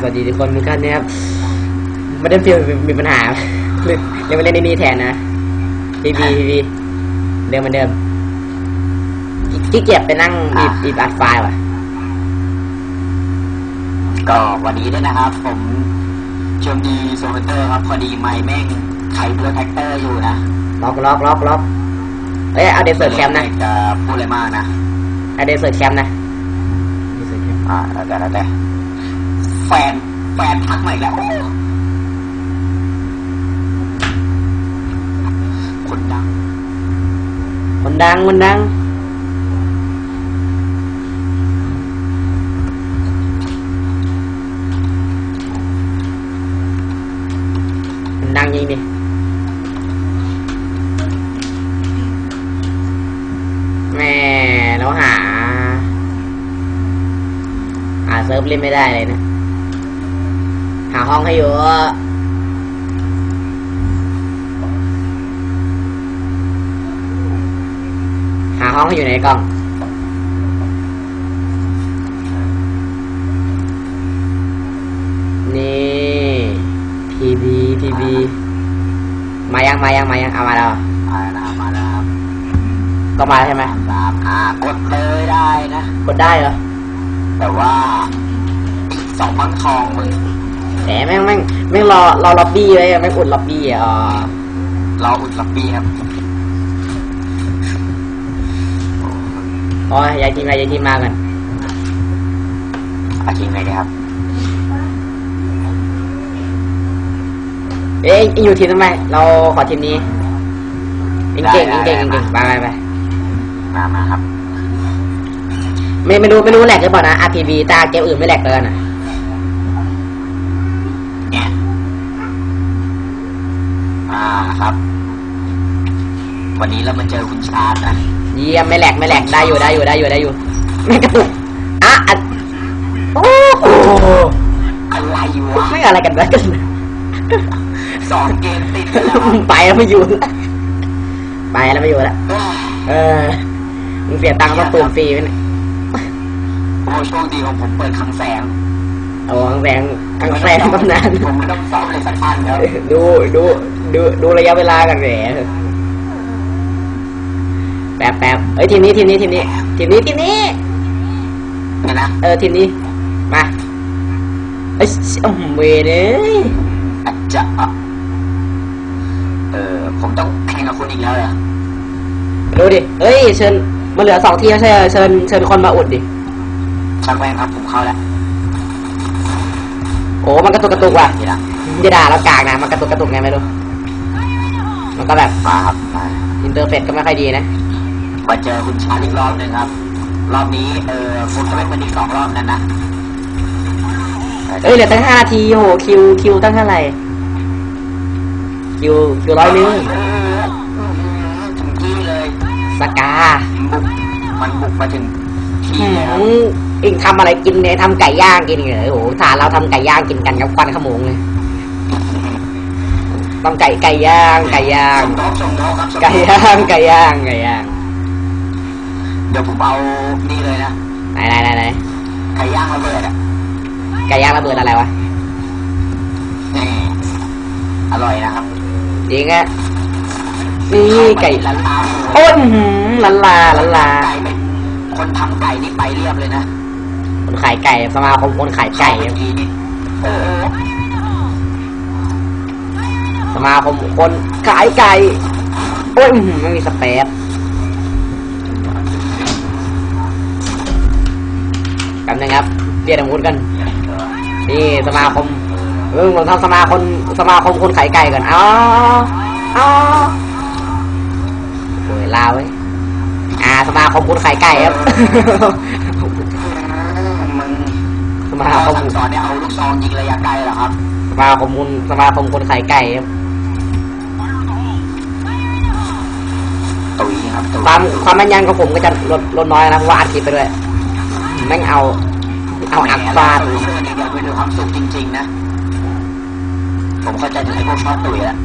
สวัสดีทุกคนทุกท่านนะครับไม่ได้ฟิลมีปัญหาเลยเลยมาเล่นในนี้แทนนะพีพีพีพีเดิมเหมือนเดิมขี้เกียจไปนั่งบีบบีบอัดไฟล์ว่ะ ก็วันนี้ด้วยนะครับ ผมชมดีโซเฟเตอร์ครับพอดีไมค์แม่งไขโปรแทคเตอร์อยู่นะล็อกล็อกล็อกล็อกเอ้ยเอาเดซเซิร์ตแคมป์นะจะพูดอะไรมากนะเอาเดซเซิร์ตแคมป์นะอ่าแล้วแต่แล้วแต่ แฟน แฟนทักมาอีกแล้ว คนดัง คนดัง คนดัง คนดังจริงดิแม่เราหา หาเซิร์ฟเล่นไม่ได้เลยนะาห้องให้อยู่หาห้องให้อยู่ในกล้องนี่พีบีพีบีมายังมายังมายังเอามาแล้วเหรอมาแล้วนะครับมาแล้วครับก็มาแล้วใช่ไหมสามอ่ากดเลยได้นะกดได้เหรอแต่ว่าอีกสองมังทองมึงแหมแม่งแม่งแม่งรอรอล็อบบี้ไว้อะแม่งอุดล็อบบี้อะอ๋อเราอุดลับปีครับอ๋อย้ายทีมมาย้ายทีมมากันอาทีมไหนดีครับ เอ้ยเอ็งอยู่ทีมทำไม เราขอทีมนี้เอ็งเก่งเอ็งเก่งเอ็งเก่งไปไปไปมามาครับ ไม่ไม่รู้ไม่รู้แหลกหรือเปล่านะ RPB ตาเกมอื่นไม่แหลกเกินอะ อ่าครับ วันนี้เรามาเจอคุณชาร์ตนะเยี่ยมไม่แหลกไม่แหลกได้อยู่ได้อยู่ได้อยู่ได้อยู่ไม่กระตุกอะอะโอ้โหอะไรวะไม่อะไรกันวะกันสองเกมติดแล้วไปแล้วไม่อยู่แล้วไปแล้วไม่อยู่แล้วเออมึงเสียตังค์ต้องปืนฟรีไปเนี่ยโอ้โชคดีของผมเปิดคลังแสง โอ้อังแสงอังแสงตำนานผมไม่ต้องซ่อมเลยสักพันครับดูดูดูดูระยะเวลากันแหมแป๊บแป๊บเอ้ยทีมนี้ทีมนี้ทีมนี้ทีมนี้ทีมนี้เนี่ยนะเออทีมนี้มาเอ้ยโอ้โหเวรเลยอาจจะเออผมต้องแข่งกับคุณอีกแล้วเหรอดูดิเอ้ยเชิญมันเหลือสองทีแล้วใช่ไหมเชิญเชิญคนมาอุดดิช่างแม่งครับผมเข้าแล้วโอ้มันกระตุกกระตุกว่ะทีละมึงจะด่าเรากากนะมันกระตุกกระตุกไงไม่รู้ มันก็แบบมาครับมาอินเทอร์เฟซก็ไม่ค่อยดีนะ มาเจอคุณชาร์ตอีกรอบหนึ่งครับ รอบนี้เออผมจะไม่เป็นอีกสองรอบนั้นนะเอ้ยเหลือตั้งห้านาทีโอ้โหคิวคิวตั้งเท่าไหร่คิวคิวร้อยนึงเออถึงที่เลยสกาบุกมันบุกมาถึงที่ อืเลยครับมเองทำอะไรกินเนี่ยทำไก่ย่างกินเหรอโอ้โหถ้าเราทำไก่ย่างกินกันกับควันขโมงเลยต้องไก่ไก่ย่างไก่ย่าง ส่งน้องส่งน้องครับส่งน้องไก่ย่างไก่ย่างไก่ย่างเดี๋ยวผมเอานี่เลยนะไหนไหนไหนไหนไก่ย่างระเบิดอะไก่ย่างระเบิดอะไรวะนี่อร่อยนะครับจริงอะนี่ไก่ลันลาโอ้ยอื้อหือลันลาลันลา ไก่เป็น คนทำไก่นี่ไปเรียบเลยนะคนขายไก่สมาคมคนขายไก่เข้าปทีนี่เออสมาคมคนขายไก่โอ้ยอื้อหือไม่มีสเปซกันนึงครับเรียกอาวุธกันนี่สมาคมเออผมทำสมาคมสมาคมคนขายไก่ก่อนอ๋ออ๋อโอ้ยลาวเว้ย อ่าสมาคมคนขายไก่ครับ มึงสมาคมสั่งสอนเนี่ยเอาลูกซองยิงระยะไกลเหรอครับ สมาคมคุณสมาคมคนขายไก่ครับตุ๋ยครับตุยความความแม่นยำของผมก็จะลดลดน้อยนะเพราะว่าอัดคลิปไปด้วยแม่งเอาเอาอัดฟาดตุ๋ยเพื่อนเดียวไปดูความสุขจริง ๆ นะ ผมเข้าใจถึงไอ้พวกชอบตุ๋ยล้ว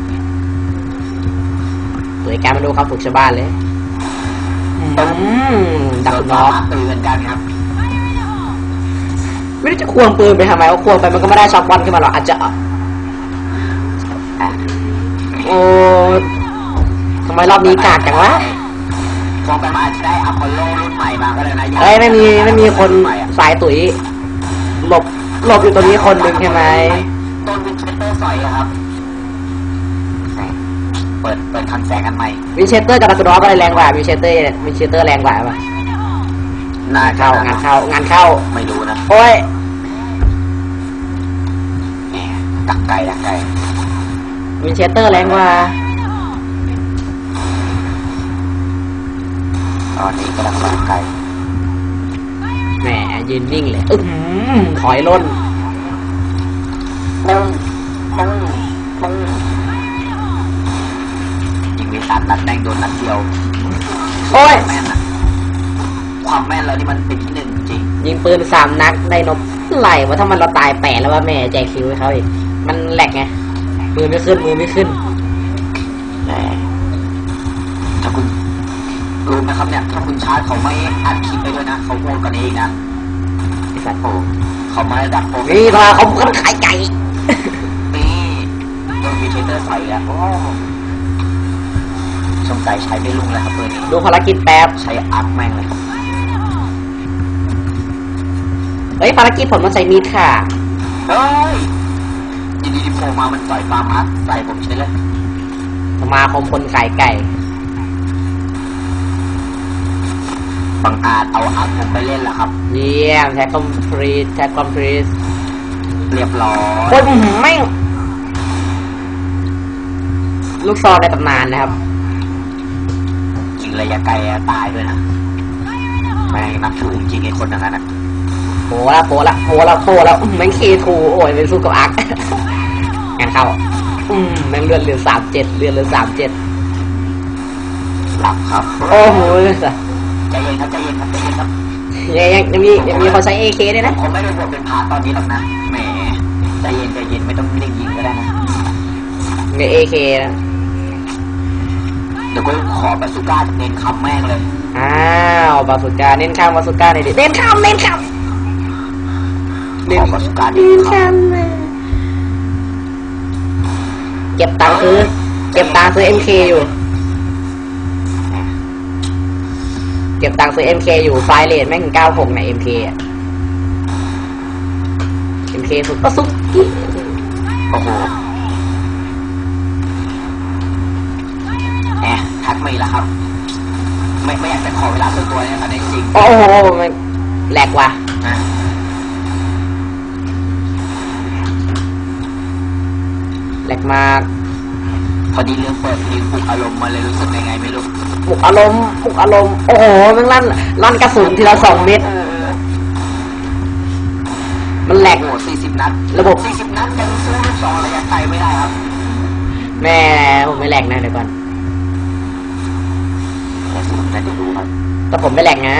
เผยการมาดูความฝึกชาวบ้านเลย อืมดักคุณน็อกตุ๋ยเหมือนกันครับ ไม่รู้จะควงปืนไปทำไมว่าควงไปมันก็ไม่ได้ช็อตบอลขึ้นมาหรอกอาจจะอะโอ้ทำไมรอบนี้กากจังวะฟองไปมาอาจจะได้อพอลโลรุ่นใหม่มาก็เลยนะเอ้ยไม่มีไม่มีคนใหม่อะสายตุ๋ยหลบหลบอยู่ตรงนี้คนหนึ่งใช่ไหมต้นวินเชสเตอร์สอยอะครับแหม เปิดเปิดคันแสงอันใหม่วินเชสเตอร์กับดัสดอฟอะไรแรงกว่าวินเชสเตอร์วินเชสเตอร์แรงกว่าปะน่าเข้างานเข้างานเข้าไม่รู้นะโอ้ยแหมดักไก่ดักไก่วินเชสเตอร์แรงกว่าตอนนี้กำลังดักไก่แหมยืนนิ่งเลยอื้อหือถอยล่นปึ้งปึ้งปึ้ง นัดแม่งโดนนัดเดียวโอ้ยแม่นอะความแม่นเรานี่มันเป็นที่หนึ่งจริงยิงปืนสามนัดได้นบไหลวะถ้ามันเราตายแปดแล้วว่าแม่แจกคิวให้เขาอีกมันแหลกไงมือไม่ขึ้นมือไม่ขึ้นแหมถ้าคุณรู้ไหมครับเนี่ยถ้าคุณชาร์จเขาไม่อัดคลิปไปด้วยนะเขาโหดกว่านี้อีกนะไอ้สัตว์โอ้เขาไม่ได้ดับโปรนี่พาเขาคนขายไก่นี่โดนวีเทเตอร์ใส่แล้วโอ้ สงสัยใช้ไม่ลุ่งแล้วครับตัวนี้ดูภารกิจแป๊บใช้อัพแม่งเลยครับเฮ้ยภารกิจผมต้องใช้มีดค่ะเฮ้ยยินดีที่โผล่มามันต่อยฟาร์มัสใส่ผมใช่เลยสมาคมคนขายไก่บังอาจเอาอัพผมไปเล่นแล้วครับ เยี่ยมแท็กคอมพลีทแท็กคอมพลีทเรียบร้อยโอ้ยอื้อหือแม่งลูกซองในตำนานนะครับยิง ระยะไกลอะตายด้วยนะแม่งนับถือจริงๆไอ้คนอย่างนั้นนะโผล่ละโผล่ละโผล่ละโผล่ละอื้อแม่งเคทูโอ้ยเป็นสู้กับอาร์คงานเข้า อืมแม่งเลือดเหลือสามเจ็ดเลือดเหลือสามเจ็ดหลับครับ โอ้โหใจเย็นครับใจเย็นครับใจเย็นครับยังยังยังมียังมีคนใช้เอเคด้วยนะผมไม่ได้บทเป็นพาตอนนี้หรอกนะแหมใจเย็นใจเย็นไม่ต้องเร่งยิงก็ได้นะในเอเคนะ เดี๋ยวก็ขอบาสุก้าเน้นคำแม่งเลย อ้าวบาสุก้าเน้นข้ามบาสุก้าหน่อยดิเน้นข้ามเน้นข้ามขอบาสุก้าเน้เน้นนคข้ามเก็บตังค์ซื้อ เก็บตังค์ซื้อเอ็มเคอยู่ เก็บตังค์ซื้อ MK อยู่ ไฟล์เลทแม่ง96ใน MK อะ MK สุดก็สุดำโอ้โห ทักมาอีกแล้วครับ ไม่ไม่อยากจะขอเวลาส่วนตัวเนี่ยตอนนี้จริงโอ้โหมันแหลกว่ะนะแหลกมากพอดีเรื่องเปิดเพลงปลุกอารมณ์มาเลยรู้สึกยังไงไม่รู้ปลุกอารมณ์ปลุกอารมณ์โอ้โหมันลั่นลั่นกระสุนทีละสองเม็ดมันแหลกโอ้โหสี่สิบนัด ระบบสี่สิบนัดยังสู้ลูกซองระยะไกลไม่ได้ครับ แม่ผมไม่แหลกนะเดี๋ยวก่อน แต่สุดน่าจะรู้ครับแต่ผมไม่แหลกนะ